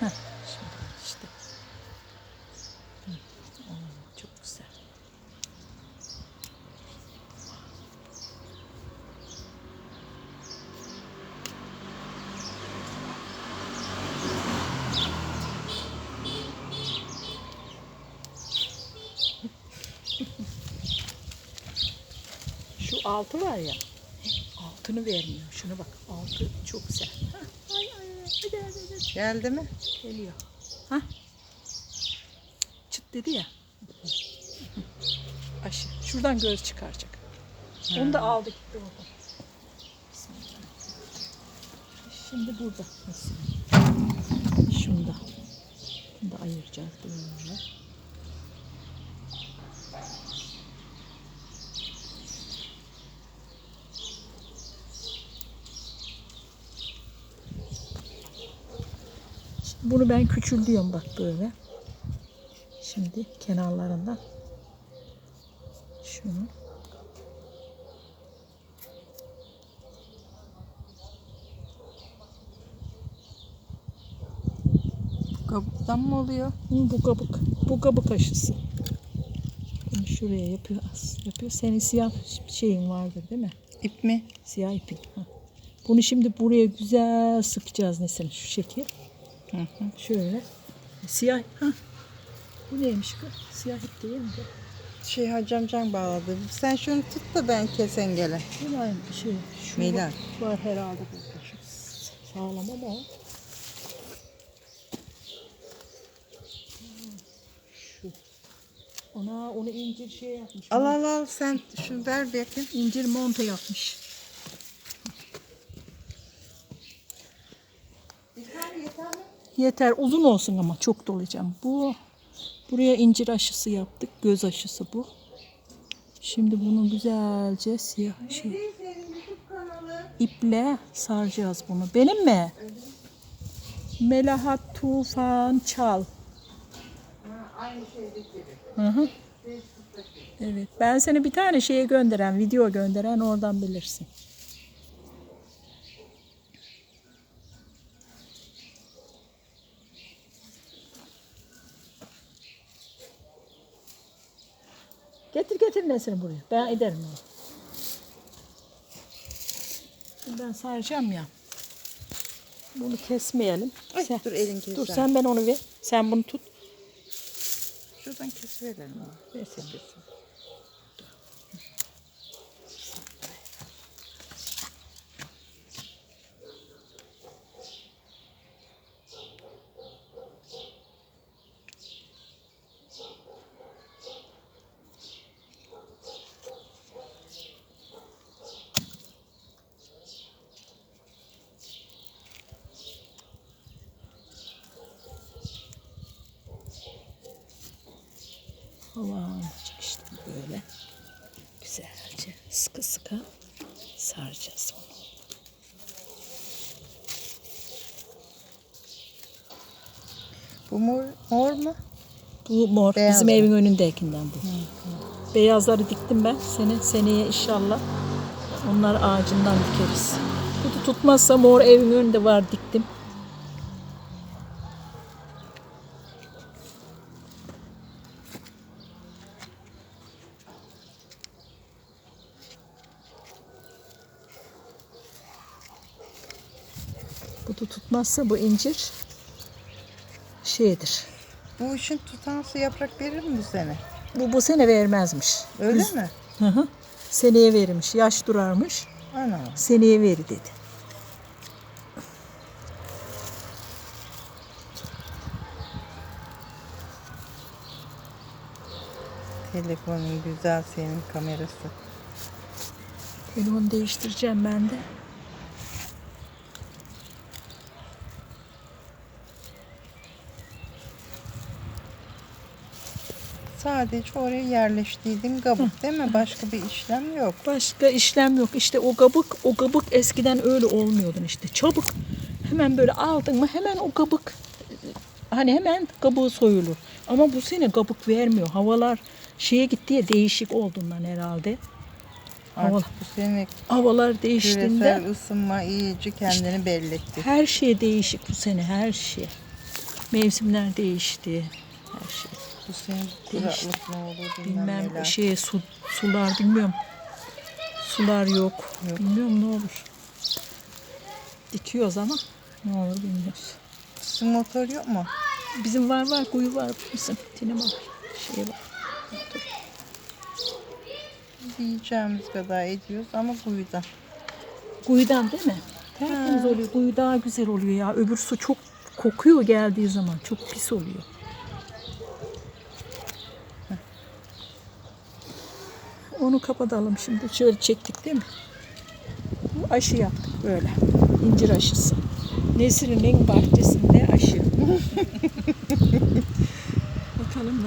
Heh, şimdi işte. Oo, çok güzel. Şu altı var ya. Altını vermiyor. Şuna bak. Altı çok güzel. Hah, Ay ay ay. Hadi hadi hadi. Geldi mi? Geliyor. Ha? Çıt dedi ya. Aşı. Şuradan göz çıkaracak. Onu da aldı gitti. Bismillah. Şimdi burada. Şunda. Bunu da ayıracağız böyle. Bunu ben küçültüyorum bak böyle. Şimdi kenarlarından şunu Kabuktan mı oluyor? Hı, bu kabuk. Bu kabuk aşısı. Bunu şuraya yapıyor. yapıyor. Senin siyah şeyin vardır değil mi? İp mi? Siyah ipin. Ha. Bunu şimdi buraya güzel sıkacağız mesela şu şekil. Hı hı. Şöyle. Siyah. Ha. Bu neymiş bu? Siyah ip değil mi? Şey hacamcan bağladı. Sen şunu tut da ben kesengele. Bu aynı şey. Şu Meyler. Var, var herhalde burada. Şu sağlam ama. Şu. Ona onu incir şey yapmış. Al al al sen şu ver bakayım. İncir monte yapmış. Yeter yeter mi? Yeter uzun olsun ama çok dolayacağım. Bu buraya incir aşısı yaptık. Göz aşısı bu. Şimdi bunu güzelce siyah şey iple saracağız bunu. Benim mi? Melahat Tufan Çal. Aynı şeydeki. Hı hı. Evet. Ben seni bir tane şeye gönderen, video gönderen oradan bilirsin. Getir getir Nesrin buraya. Ben ederim onu. Şimdi ben saracağım ya. Bunu kesmeyelim. Ay, Sen- dur elin keser. Dur sen ben onu ver. Sen bunu tut. Şuradan kesiverelim onu. Ver sen. Havancık işte böyle. Güzelce sıkı sıkı saracağız bunu. Bu mor, mor mu? Bu mor. Beyaz bizim mı? evin önündekinden bu. Beyazları diktim ben. Sene, seneye inşallah onlar ağacından dikeriz. Bu da tutmazsa mor evin önünde var diktim. Da tutmazsa bu incir şeydir. Bu işin tutansı yaprak verir mi bu sene? Bu bu sene vermezmiş. Öyle Biz- mi? Hı hı. Seneye verirmiş. Yaş durarmış. Ana. Seneye veri dedi. Telefonun güzel senin kamerası. Telefonu değiştireceğim ben de. Sadece oraya yerleştirdin kabuk değil mi? Başka bir işlem yok. Başka işlem yok. İşte o kabuk, o kabuk eskiden öyle olmuyordun işte. Çabuk hemen böyle aldın mı hemen o kabuk hani hemen kabuğu soyulur. Ama bu sene kabuk vermiyor. Havalar şeye gitti ya değişik olduğundan herhalde. Havalar, Artık bu sene havalar değiştiğinde küresel ısınma iyice kendini belli etti. her şey değişik bu sene her şey. Mevsimler değişti. Her şey. Bu sene kuraklık ne olur bilmem, Bilmem neler. şeye su, sular bilmiyorum. Sular yok. Yok. Bilmiyorum ne olur. Dikiyoruz ama ne olur bilmiyoruz. Sizin motor yok mu? Bizim var var kuyu var bizim. Tine var. Şey var. Yiyeceğimiz kadar ediyoruz ama kuyudan. Kuyudan değil mi? Tertemiz Ha. oluyor. Kuyu daha güzel oluyor ya. Öbür su çok kokuyor geldiği zaman. Çok pis oluyor. Onu kapatalım şimdi. Şöyle çektik değil mi? Bu aşı yaptık böyle. İncir aşısı. Nesrin'in bahçesinde aşı. Bakalım